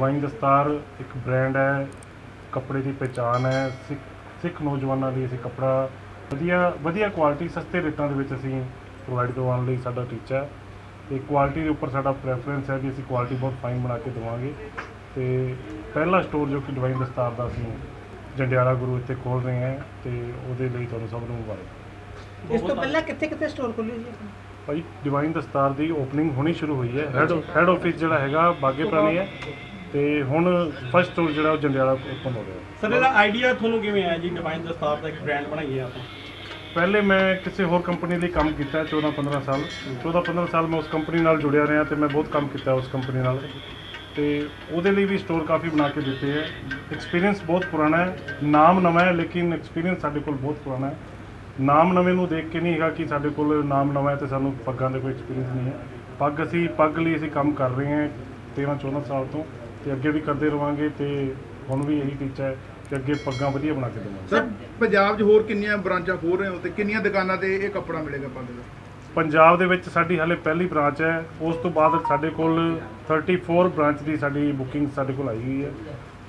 Divine ਦਸਤਾਰ ਇੱਕ brand ਹੈ ਕੱਪੜੇ ਦੀ ਪਛਾਣ ਹੈ ਸਿੱਖ ਸਿੱਖ ਨੌਜਵਾਨਾਂ ਲਈ ਅਸੀਂ ਕੱਪੜਾ ਵਧੀਆ ਵਧੀਆ ਕੁਆਲਿਟੀ ਸਸਤੇ ਰੇਟਾਂ ਦੇ ਵਿੱਚ ਅਸੀਂ ਪ੍ਰੋਵਾਈਡ ਕਰਵਾਉਣ ਲਈ ਸਾਡਾ ਟੀਚਾ ਹੈ। ਤੇ ਕੁਆਲਿਟੀ ਦੇ ਉੱਪਰ ਸਾਡਾ ਪ੍ਰੈਫਰੈਂਸ ਹੈ ਕਿ ਅਸੀਂ ਕੁਆਲਿਟੀ ਬਹੁਤ ਫਾਈਨ ਬਣਾ ਕੇ ਦੇਵਾਂਗੇ। ਤੇ ਪਹਿਲਾ ਸਟੋਰ ਜੋ ਕਿ ਡਿਵਾਈਨ ਦਸਤਾਰ ਦਾ ਅਸੀਂ ਜੰਡਿਆਲਾ ਗੁਰੂ ਇੱਥੇ ਖੋਲ ਰਹੇ ਹਾਂ ਤੇ ਉਹਦੇ ਲਈ ਤੁਹਾਨੂੰ ਸਭ ਨੂੰ ਮੁਬਾਰਕ। ਇਸ ਤੋਂ ਪਹਿਲਾਂ ਕਿੱਥੇ ਕਿੱਥੇ ਸਟੋਰ ਖੋਲ੍ਹੇ ਆਪਣੇ? ਭਾਈ ਡਿਵਾਈਨ ਦਸਤਾਰ ਦੀ ਓਪਨਿੰਗ ਹੋਣੀ ਸ਼ੁਰੂ ਹੋਈ ਹੈ। ਹੈਡ ਹੈਡ ਆਫਿਸ ਜਿਹੜਾ ਹੈਗਾ ਬਾਗੇ ਪੁਰਾਣੀ ਹੈ। ਤੇ ਹੁਣ ਫਸਟ ਸਟੋਰ ਜਿਹੜਾ ਉਹ ਜੰਡਿਆਲਾ ਓਪਨ ਹੋ ਰਿਹਾ। ਸਰ ਇਹਦਾ ਆਈਡੀਆ ਤੁਹਾਨੂੰ ਕਿਵੇਂ ਆਇਆ ਜੀ ਡਿਵਾਈਨ ਦਸਤਾਰ ਦਾ ਇੱਕ ਬ੍ਰਾਂਡ ਬਣਾਈਏ ਆਪਾਂ? ਪਹਿਲੇ ਮੈਂ ਕਿਸੇ ਹੋਰ ਕੰਪਨੀ ਲਈ ਕੰਮ ਕੀਤਾ 14 15 ਸਾਲ। 14 15 ਸਾਲ ਮੈਂ ਉਸ ਕੰਪਨੀ ਨਾਲ ਜੁੜਿਆ ਰਿਹਾ ਤੇ ਮੈਂ ਬਹੁਤ ਕੰਮ ਕੀਤਾ ਉਸ ਕੰਪਨੀ ਨਾਲ। ਤੇ ਉਹਦੇ ਲਈ ਵੀ ਸਟੋਰ ਕਾਫੀ ਬਣਾ ਕੇ ਦਿੱਤੇ ਹੈ। ਐਕਸਪੀਰੀਅੰਸ ਬਹੁਤ ਪੁਰਾਣਾ ਹੈ। ਨਾਮ ਨਵਾਂ ਹੈ ਲੇਕਿਨ ਐਕਸਪੀਰੀਅੰਸ ਸਾਡੇ ਕੋਲ ਬਹੁਤ ਪੁਰਾਣਾ ਹੈ। ਨਾਮ ਨਵੇਂ ਨੂੰ ਦੇਖ ਕੇ ਨਹੀਂ ਹੈਗਾ ਕਿ ਸਾਡੇ ਕੋਲ ਨਾਮ ਨਵਾਂ ਹੈ ਤੇ ਸਾਨੂੰ ਪੱਗਾਂ ਦਾ ਕੋਈ ਐਕਸਪੀਰੀਅੰਸ ਨਹੀਂ ਹੈ। ਪੱਗ ਅਸੀਂ ਪੱਗ ਲਈ ਅਸੀਂ ਕੰਮ ਕਰ ਰਹੇ ਹਾਂ 13 14 ਸਾਲ ਤੋਂ। ਤੇ ਅੱਗੇ ਵੀ ਕਰਦੇ ਰਵਾਂਗੇ ਤੇ ਹੁਣ ਵੀ ਇਹੀ ਟੀਚਾ ਹੈ ਕਿ ਅੱਗੇ ਪੱਗਾਂ ਵਧੀਆ ਬਣਾ ਕੇ ਦੇਵਾਂਗੇ। ਸਰ ਪੰਜਾਬ 'ਚ ਹੋਰ ਕਿੰਨੀਆਂ ਬ੍ਰਾਂਚਾਂ ਖੋਲ ਰਹੇ ਹੋ ਤੇ ਕਿੰਨੀਆਂ ਦੁਕਾਨਾਂ ਤੇ ਇਹ ਕੱਪੜਾ ਮਿਲੇਗਾ ਪੱਗ ਦਾ ਪੰਜਾਬ ਦੇ ਵਿੱਚ ਸਾਡੀ ਹਾਲੇ ਪਹਿਲੀ ਬ੍ਰਾਂਚ ਹੈ ਉਸ ਤੋਂ ਬਾਅਦ ਸਾਡੇ ਕੋਲ 34 ਬ੍ਰਾਂਚ ਦੀ ਸਾਡੀ ਬੁਕਿੰਗ ਸਾਡੇ ਕੋਲ ਆਈ ਹੋਈ ਹੈ।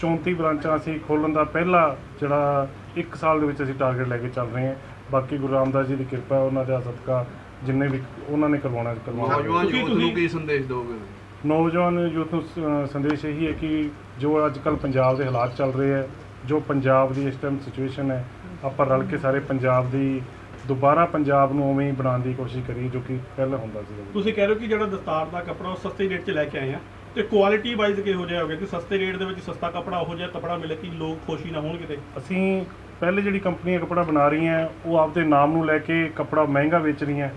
34 ਬ੍ਰਾਂਚਾਂ ਅਸੀਂ ਖੋਲਣ ਦਾ ਪਹਿਲਾ ਜਿਹੜਾ 1 ਸਾਲ ਦੇ ਵਿੱਚ ਅਸੀਂ ਟਾਰਗੇਟ ਲੈ ਕੇ ਚੱਲ ਰਹੇ ਹਾਂ। ਬਾਕੀ ਗੁਰੂ ਰਾਮਦਾਸ ਜੀ ਦੀ ਕਿਰਪਾ ਉਹਨਾਂ ਦਾ ਸਦਕਾ ਜਿੰਨੇ ਵੀ ਉਹਨਾਂ ਨੇ ਕਰਵਾਉਣਾ ਕਰਵਾਉਣਾ ਤੁਸੀਂ- ਕੀ ਸੰਦੇਸ਼ ਦੋਗੇ? ਨੌਜਵਾਨ ਯੂਥ ਨੂੰ ਸ- ਸੰਦੇਸ਼ ਇਹੀ ਹੈ ਕਿ ਜੋ ਅੱਜ ਕੱਲ ਪੰਜਾਬ ਦੇ ਹਾਲਾਤ ਚੱਲ ਰਹੇ ਹੈ ਜੋ ਪੰਜਾਬ ਦੀ ਇਸ ਟਾਈਮ ਸਿਚੁਏਸ਼ਨ ਹੈ ਆਪਾਂ ਰਲ ਕੇ ਸਾਰੇ ਪੰਜਾਬ ਦੀ ਦੁਬਾਰਾ ਪੰਜਾਬ ਨੂੰ ਉਵੇਂ ਹੀ ਬਣਾਉਣ ਦੀ ਕੋਸ਼ਿਸ਼ ਕਰੀਏ ਜੋ ਕਿ ਪਹਿਲਾਂ ਹੁੰਦਾ ਸੀ ਤੁਸੀਂ ਕਹਿ ਰਹੇ ਹੋ ਕਿ ਜਿਹੜਾ ਦਸਤਾਰ ਦਾ ਕੱਪੜਾ ਉਹ ਸਸਤੇ ਰੇਟ 'ਚ ਲੈ ਕੇ ਆਏ ਆ ਤੇ ਕੁਆਲਿਟੀ ਵਾਈਜ਼ ਕਿਹੋ ਜਿਹਾ ਹੋਵੇ ਕਿ ਸਸਤੇ ਰੇਟ ਦੇ ਵਿੱਚ ਸਸਤਾ ਕੱਪੜਾ ਉਹੋ ਜਿਹਾ ਕੱਪੜਾ ਮਿਲੇ ਕਿ ਲੋਕ ਖੁਸ਼ੀ ਨਾ ਹੋਣ ਕਿਤੇ ਅਸੀਂ ਪਹਿਲੇ ਜਿਹੜੀ ਕੰਪਨੀਆਂ ਕੱਪੜਾ ਬਣਾ ਰਹੀਆਂ ਉਹ ਆਪਦੇ ਨਾਮ ਨੂੰ ਲੈ ਕੇ ਕੱਪੜਾ ਮਹਿੰਗਾ ਵੇਚ ਰਹੀਆਂ।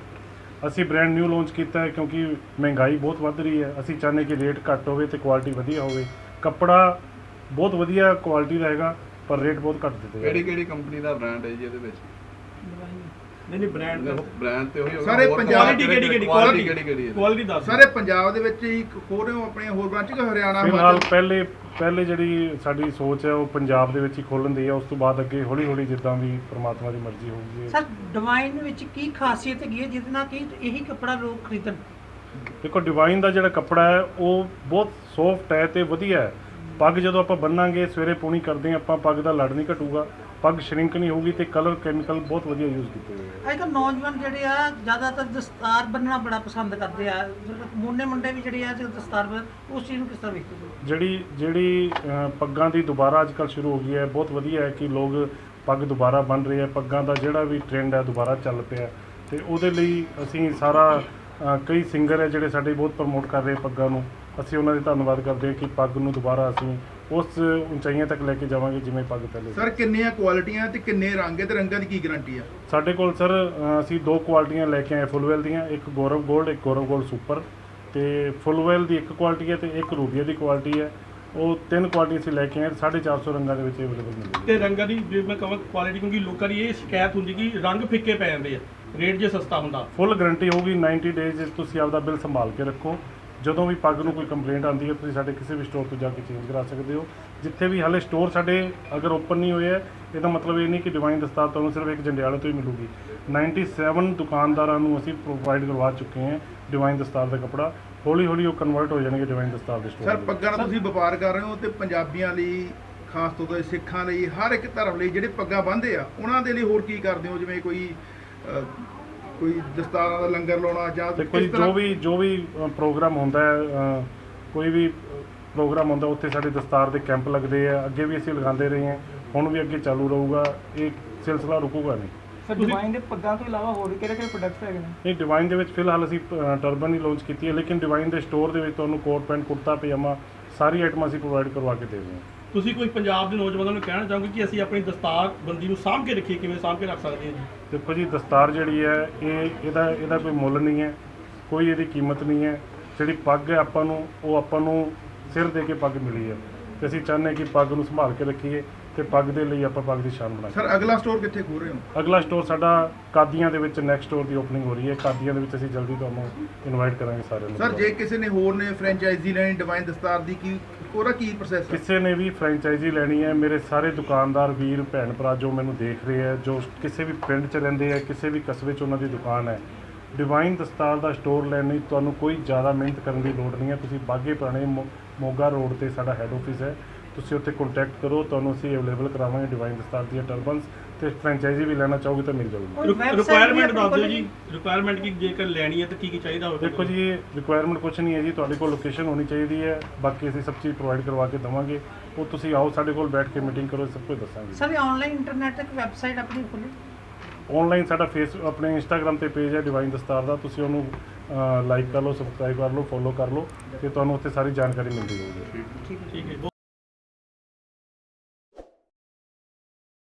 ਅਸੀਂ ਬ੍ਰਾਂਡ ਨਿਊ ਲਾਂਚ ਕੀਤਾ ਹੈ ਕਿਉਂਕਿ ਮਹਿੰਗਾਈ ਬਹੁਤ ਵੱਧ ਰਹੀ ਹੈ। ਅਸੀਂ ਚਾਹੁੰਦੇ ਕਿ ਰੇਟ ਘੱਟ ਹੋਵੇ ਤੇ ਕੁਆਲਿਟੀ ਵਧੀਆ ਹੋਵੇ। ਕੱਪੜਾ ਬਹੁਤ ਵਧੀਆ ਕੁਆਲਿਟੀ ਦਾ ਹੈਗਾ ਪਰ ਰੇਟ ਬਹੁਤ ਘੱਟ ਦਿੱਤੇ ਕਿਹੜੀ ਕਿਹੜੀ ਕੰਪਨੀ ਦਾ ਬ੍ਰਾਂਡ ਹੈ ਜੀ ਇਹਦੇ ਵਿੱਚ? ਨਹੀਂ ਨਹੀਂ ਬ੍ਰਾਂਡ ਬ੍ਰਾਂਡ ਤੇ ਉਹੀ ਹੋਗਾ ਸਾਰੇ ਹੋਰ ਪੰਜਾਬ- ਕੁਆਲਿਟੀ ਕਿਹੜੀ ਕਿਹੜੀ ਕੁਆਲਿਟੀ ਕਿਹੜੀ ਕਿਹੜੀ ਹੈ? ਕੁਆਲਿਟੀ ਦੱਸ ਸਾਰੇ ਪੰਜਾਬ ਦੇ ਵਿੱਚ ਹੀ ਖੋਲ ਰਹੇ ਹੋ ਆਪਣੀਆਂ ਹੋਰ ਬ੍ਰਾਂਚਾਂ ਕਿ ਹਰਿਆਣਾ ਫਿਲਹਾਲ ਹਿਮਾਚਲ? ਪਹਿਲੇ ਪਹਿਲੇ ਜਿਹੜੀ ਸਾਡੀ ਸੋਚ ਹੈ ਉਹ ਪੰਜਾਬ ਦੇ ਵਿੱਚ ਹੀ ਖੋਲਣ ਦੀ ਹੈ ਉਸ ਤੋਂ ਬਾਅਦ ਅੱਗੇ ਹੌਲੀ ਹੌਲੀ ਜਿੱਦਾਂ ਵੀ ਪ੍ਰਮਾਤਮਾ ਦੀ ਮਰਜ਼ੀ ਹੋਊਗੀ ਸਰ ਡਿਵਾਈਨ ਵਿੱਚ ਕੀ ਖਾਸੀਅਤ ਹੈਗੀ ਹੈ ਜਿਹਦੇ ਨਾਲ ਕਿ ਇਹੀ ਕੱਪੜਾ ਲੋਕ ਖਰੀਦਣ? ਦੇਖੋ ਡਿਵਾਈਨ ਦਾ ਜਿਹੜਾ ਕੱਪੜਾ ਹੈ ਉਹ ਬਹੁਤ ਸੌਫਟ ਹੈ ਤੇ ਵਧੀਆ ਹੈ। ਪੱਗ ਜਦੋਂ ਆਪਾਂ ਬੰਨਾਂਗੇ ਸਵੇਰੇ ਪੂਣੀ ਕਰਦੇ ਹਾਂ ਆਪਾਂ ਪੱਗ ਦਾ ਲੜ ਨਹੀਂ ਘਟੂਗਾ ਪੱਗ ਸ਼ਰਿੰਕ ਨਹੀਂ ਹੋਊਗੀ ਤੇ ਕਲਰ ਕੈਮੀਕਲ ਬਹੁਤ ਵਧੀਆ ਯੂਜ਼ ਕੀਤੇ ਹੋਏ ਆ। ਅੱਜ ਕੱਲ੍ਹ ਨੌਜਵਾਨ ਜਿਹੜੇ ਆ ਜ਼ਿਆਦਾਤਰ ਦਸਤਾਰ ਬੰਨਣਾ ਬੜਾ ਪਸੰਦ ਕਰਦੇ ਆ। ਮੁੰਡੇ ਮੁੰਡੇ ਵੀ ਜਿਹੜੇ ਆ ਜਿਹੜੇ ਦਸਤਾਰ ਬੰਨ ਉਸ ਚੀਜ਼ ਨੂੰ ਕਿਸ ਤਰ੍ਹਾਂ ਵੇਖਦੇ ਜਿਹੜੀ ਜਿਹੜੀ ਪੱਗਾਂ ਦੀ ਦੁਬਾਰਾ ਅੱਜ ਕੱਲ੍ਹ ਸ਼ੁਰੂ ਹੋ ਗਈ ਹੈ ਬਹੁਤ ਵਧੀਆ ਹੈ ਕਿ ਲੋਕ ਪੱਗ ਦੁਬਾਰਾ ਬਣ ਰਹੇ ਆ। ਪੱਗਾਂ ਦਾ ਜਿਹੜਾ ਵੀ ਟ੍ਰੈਂਡ ਹੈ ਦੁਬਾਰਾ ਚੱਲ ਪਿਆ। ਤੇ ਉਹਦੇ ਲਈ ਅਸੀਂ ਸਾਰਾ ਕਈ ਸਿੰਗਰ ਹੈ ਜਿਹੜੇ ਸਾਡੇ ਬਹੁਤ ਪ੍ਰਮੋਟ ਕਰ ਰਹੇ ਪੱਗਾਂ ਨੂੰ। ਅਸੀਂ ਉਹਨਾਂ ਦਾ ਧੰਨਵਾਦ ਕਰਦੇ ਹਾਂ ਕਿ ਪੱਗ ਨੂੰ ਦੁਬਾਰਾ ਅਸੀਂ ਉਸ ਉਚਾਈਆਂ ਤੱਕ ਲੈ ਕੇ ਜਾਵਾਂਗੇ ਜਿਵੇਂ ਪੱਗ ਪਹਿਲੇ ਸੀ। ਸਰ ਕਿੰਨੀਆਂ ਕੁਆਲਿਟੀਆਂ ਤੇ ਕਿੰਨੇ ਰੰਗ ਹੈ ਤੇ ਰੰਗਾਂ ਦੀ ਕੀ ਗਾਰੰਟੀ ਆ? ਸਾਡੇ ਕੋਲ ਸਰ ਅ, ਅਸੀਂ ਦੋ ਕੁਆਲਿਟੀਆਂ ਲੈ ਕੇ ਆਏ ਫੁੱਲਵੈਲ ਦੀਆਂ ਇੱਕ ਗੌਰਵ 골ਡ ਇੱਕ ਗੌਰਵ 골ਡ ਸੁਪਰ ਤੇ ਫੁੱਲਵੈਲ ਦੀ ਇੱਕ ਕੁਆਲਿਟੀ ਹੈ ਤੇ ਇੱਕ ਰੂਬੀਆ ਦੀ ਕੁਆਲਿਟੀ ਹੈ। ਉਹ ਤਿੰਨ ਕੁਆਲਿਟੀ ਅਸੀਂ ਲੈ ਕੇ ਆਏ 450 ਰੰਗਾਂ ਦੇ ਵਿੱਚ ਅਵੇਲੇਬਲ ਮਿਲੇਗੀ। ਤੇ ਰੰਗਾਂ ਦੀ ਜੇ ਮੈਂ ਕਹਾਂ ਕੁਆਲਿਟੀ ਕਿਉਂਕਿ ਲੋਕਾਂ ਦੀ ਇਹ ਸ਼ਿਕਾਇਤ ਹੁੰਦੀ ਕਿ ਰੰਗ ਫਿੱਕੇ ਪੈ ਜਾਂਦੇ ਆ ਰੇਟ ਜੇ ਸਸਤਾ ਹੁੰਦਾ। ਫੁੱਲ ਗਾਰੰਟੀ ਹੋਊਗੀ 90 ਡੇਜ਼ ਤੁਸੀਂ ਆਪਦਾ ਬਿੱਲ ਸੰਭਾਲ ਕੇ ਰੱਖੋ। ਜਦੋਂ ਵੀ ਪੱਗ ਨੂੰ ਕੋਈ ਕੰਪਲੇਂਟ ਆਉਂਦੀ ਹੈ ਤੁਸੀਂ ਸਾਡੇ ਕਿਸੇ ਵੀ ਸਟੋਰ ਤੋਂ ਜਾ ਕੇ ਚੇਂਜ ਕਰਾ ਸਕਦੇ ਹੋ। ਜਿੱਥੇ ਵੀ ਹਾਲੇ ਸਟੋਰ ਸਾਡੇ ਅਗਰ ਓਪਨ ਨਹੀਂ ਹੋਏ ਹੈ ਇਹਦਾ ਮਤਲਬ ਇਹ ਨਹੀਂ ਕਿ ਡਿਵਾਈਨ ਦਸਤਾਰ ਤੁਹਾਨੂੰ ਸਿਰਫ ਇੱਕ ਜੰਡਿਆਲੇ ਤੋਂ ਹੀ ਮਿਲੂਗੀ। 97 ਦੁਕਾਨਦਾਰਾਂ ਨੂੰ ਅਸੀਂ ਪ੍ਰੋਵਾਈਡ ਕਰਵਾ ਚੁੱਕੇ ਹਾਂ ਡਿਵਾਈਨ ਦਸਤਾਰ ਦਾ ਕੱਪੜਾ। ਹੌਲੀ ਹੌਲੀ ਉਹ ਕਨਵਰਟ ਹੋ ਜਾਣਗੇ ਡਿਵਾਈਨ ਦਸਤਾਰ ਦੇ ਸਰ ਸਟੋਰ ਪੱਗਾਂ ਦਾ ਤੁਸੀਂ ਵਪਾਰ ਕਰ ਰਹੇ ਹੋ ਤੇ ਪੰਜਾਬੀਆਂ ਲਈ ਖਾਸ ਤੌਰ ਤੇ ਸਿੱਖਾਂ ਲਈ ਹਰ ਇੱਕ ਧਰਮ ਲਈ ਜਿਹੜੇ ਪੱਗਾਂ ਬੰਨ੍ਹਦੇ ਆ ਉਹਨਾਂ ਦੇ ਲਈ ਹੋਰ ਕੀ ਕਰਦੇ ਹੋ? ਜਿਵੇਂ ਕੋਈ ਕੋਈ ਦਸਤਾਰਾਂ ਦਾ ਲੰਗਰ ਲਾਉਣਾ ਜਾਂ ਤੇ ਕਿਸ ਕੋਈ ਤਰ੍ਹਾਂ- ਜੋ ਵੀ ਜੋ ਵੀ ਅ, ਪ੍ਰੋਗਰਾਮ ਹੁੰਦਾ ਹੈ ਅ, ਕੋਈ ਵੀ ਪ੍ਰੋਗਰਾਮ ਹੁੰਦਾ ਉੱਥੇ ਸਾਡੇ ਦਸਤਾਰ ਦੇ ਕੈਂਪ ਲੱਗਦੇ ਆ ਅੱਗੇ ਵੀ ਅਸੀਂ ਲਗਾਉਂਦੇ ਰਹੇ ਹਾਂ ਹੁਣ ਵੀ ਅੱਗੇ ਚਾਲੂ ਰਹੂਗਾ ਇਹ ਸਿਲਸਿਲਾ ਰੁਕੂਗਾ ਨਹੀਂ। ਸਰ ਡਿਵਾਈਨ ਦੇ ਪੱਗਾਂ ਤੋਂ ਇਲਾਵਾ ਹੋਰ ਕਿਹੜੇ ਕਿਹੜੇ ਪ੍ਰੋਡਕਟਸ ਹੈਗੇ ਨੇ? ਨਹੀਂ ਡਿਵਾਈਨ ਦੇ ਵਿੱਚ ਫਿਲਹਾਲ ਅਸੀਂ ਟਰਬਨ ਹੀ ਲਾਂਚ ਕੀਤੀ ਹੈ ਲੇਕਿਨ ਡਿਵਾਈਨ ਦੇ ਸਟੋਰ ਦੇ ਵਿੱਚ ਤੁਹਾਨੂੰ ਕੋਟ ਪੈਂਟ ਕੁੜਤਾ ਪਜਾਮਾ ਸਾਰੀ ਆਈਟਮਾਂ ਅਸੀਂ ਪ੍ਰੋਵਾਈਡ ਕਰਵਾ ਕੇ ਦੇ ਰਹੇ ਹਾਂ। ਤੁਸੀਂ ਕੋਈ ਪੰਜਾਬ ਦੇ ਨੌਜਵਾਨਾਂ ਨੂੰ ਕਹਿਣਾ ਚਾਹੋਗੇ ਕਿ ਅਸੀਂ ਆਪਣੀ ਦਸਤਾਰ ਬੰਦੀ ਨੂੰ ਸਾਂਭ ਕੇ ਰੱਖੀਏ, ਕਿਵੇਂ ਸਾਂਭ ਕੇ ਰੱਖ ਸਕਦੇ ਹਾਂ ਜੀ? ਦੇਖੋ ਜੀ, ਦਸਤਾਰ ਜਿਹੜੀ ਹੈ, ਇਹ ਇਹਦਾ ਇਹਦਾ ਕੋਈ ਮੁੱਲ ਨਹੀਂ ਹੈ, ਕੋਈ ਇਹਦੀ ਕੀਮਤ ਨਹੀਂ ਹੈ। ਜਿਹੜੀ ਪੱਗ ਹੈ ਆਪਾਂ ਨੂੰ, ਉਹ ਆਪਾਂ ਨੂੰ ਸਿਰ ਦੇ ਕੇ ਪੱਗ ਮਿਲੀ ਹੈ। ਤੇ ਅਸੀਂ ਚਾਹੁੰਦੇ ਹਾਂ ਕਿ ਪੱਗ ਨੂੰ ਸੰਭਾਲ ਕੇ ਰੱਖੀਏ। ਤੇ ਪੱਗ ਦੇ ਲਈ ਆਪਾਂ ਪੱਗ ਦੀ ਸ਼ਾਨ ਬਣਾਈਏ ਸਰ ਅਗਲਾ ਸਟੋਰ ਕਿੱਥੇ ਖੋਲ ਰਹੇ ਹੋ? ਅਗਲਾ ਸਟੋਰ ਸਾਡਾ ਕਾਦੀਆਂ ਦੇ ਵਿੱਚ ਨੈਕਸਟ ਸਟੋਰ ਦੀ ਓਪਨਿੰਗ ਹੋ ਰਹੀ ਹੈ। ਕਾਦੀਆਂ ਦੇ ਵਿੱਚ ਅਸੀਂ ਜਲਦੀ ਤੁਹਾਨੂੰ ਇਨਵਾਈਟ ਕਰਾਂਗੇ ਸਾਰਿਆਂ ਨੂੰ। ਸਰ ਜੇ ਕਿਸੇ ਨੇ ਹੋਰ ਨੇ ਫਰੈਂਚਾਈਜ਼ੀ ਲੈਣੀ ਡਿਵਾਈਨ ਦਸਤਾਰ ਦੀ ਕੀ ਉਹਦਾ ਕੀ ਪ੍ਰੋਸੈਸ ਹੈ? ਕਿਸੇ ਨੇ ਵੀ ਫਰੈਂਚਾਈਜ਼ੀ ਲੈਣੀ ਹੈ ਮੇਰੇ ਸਾਰੇ ਦੁਕਾਨਦਾਰ ਵੀਰ ਭੈਣ ਭਰਾ ਜੋ ਮੈਨੂੰ ਦੇਖ ਰਹੇ ਹੈ ਜੋ ਕਿਸੇ ਵੀ ਪਿੰਡ 'ਚ ਰਹਿੰਦੇ ਹੈ ਕਿਸੇ ਵੀ ਕਸਬੇ 'ਚ ਉਹਨਾਂ ਦੀ ਦੁਕਾਨ ਹੈ ਡਿਵਾਈਨ ਦਸਤਾਰ ਦਾ ਸਟੋਰ ਲੈਣ ਲਈ ਤੁਹਾਨੂੰ ਕੋਈ ਜ਼ਿਆਦਾ ਮਿਹਨਤ ਕਰਨ ਦੀ ਲੋੜ ਨਹੀਂ ਹੈ। ਤੁਸੀਂ ਬਾਗੇ ਪੁਰਾਣੇ ਮੋਗਾ ਰੋਡ ਤੇ ਸਾਡਾ ਹੈੱਡ ਆਫਿਸ ਹੈ। ਤੁਸੀਂ ਉੱਥੇ ਕੰਟੈਕਟ ਕਰੋ ਤੁਹਾਨੂੰ ਅਸੀਂ ਅਵੇਲੇਬਲ ਕਰਾਵਾਂਗੇ ਡਿਵਾਈਨ ਦਸਤਾਰ ਦੀਆਂ ਟਰਬਨਸ ਤੇ ਫਰੈਂਚਾਈਜ਼ੀ ਵੀ ਲੈਣਾ ਚਾਹੋਗੇ ਤਾਂ ਮਿਲ ਜਾਊਗੀ। ਰਿਕੁਆਇਰਮੈਂਟ ਦੱਸ ਦਿਓ ਜੀ। ਰਿਕੁਆਇਰਮੈਂਟ ਕੀ ਜੇਕਰ ਲੈਣੀ ਹੈ ਤਾਂ ਕੀ ਕੀ ਚਾਹੀਦਾ ਹੋਵੇ ਦੇਖੋ ਜੀ ਰਿਕੁਆਇਰਮੈਂਟ ਕੁਝ ਨਹੀਂ ਹੈ ਜੀ ਤੁਹਾਡੇ ਕੋਲ ਲੋਕੇਸ਼ਨ ਹੋਣੀ ਚਾਹੀਦੀ ਹੈ। ਬਾਕੀ ਅਸੀਂ ਸਭ ਚੀਜ਼ ਪ੍ਰੋਵਾਈਡ ਕਰਵਾ ਕੇ ਦਵਾਂਗੇ। ਉਹ ਤੁਸੀਂ ਆਓ ਸਾਡੇ ਕੋਲ ਬੈਠ ਕੇ ਮੀਟਿੰਗ ਕਰੋ ਸਭ ਕੁਝ ਦੱਸਾਂਗੇ। ਸਰ ਆਨਲਾਈਨ ਇੰਟਰਨੈਟ ਤੇ ਵੈਬਸਾਈਟ ਆਪਣੀ ਖੋਲੀ ਆਨਲਾਈਨ ਸਾਡਾ ਫੇਸ ਆਪਣੇ ਇੰਸਟਾਗ੍ਰam ਤੇ ਪੇਜ ਹੈ ਡਿਵਾਈਨ ਦਸਤਾਰ ਦਾ। ਤੁਸੀਂ ਉਹਨੂੰ ਲਾਈਕ ਕਰ ਲਓ ਸਬਸਕ੍ਰਾਈਬ ਕਰ ਲਓ ਫੋਲੋ ਕਰ ਲਓ ਤੇ ਤੁਹਾਨੂੰ ਉੱਥੇ ਸਾਰੀ ਜਾਣਕਾਰੀ ਮਿਲਦੀ ਰਹੂਗੀ। ਠੀਕ ਹੈ। ਠੀਕ ਹੈ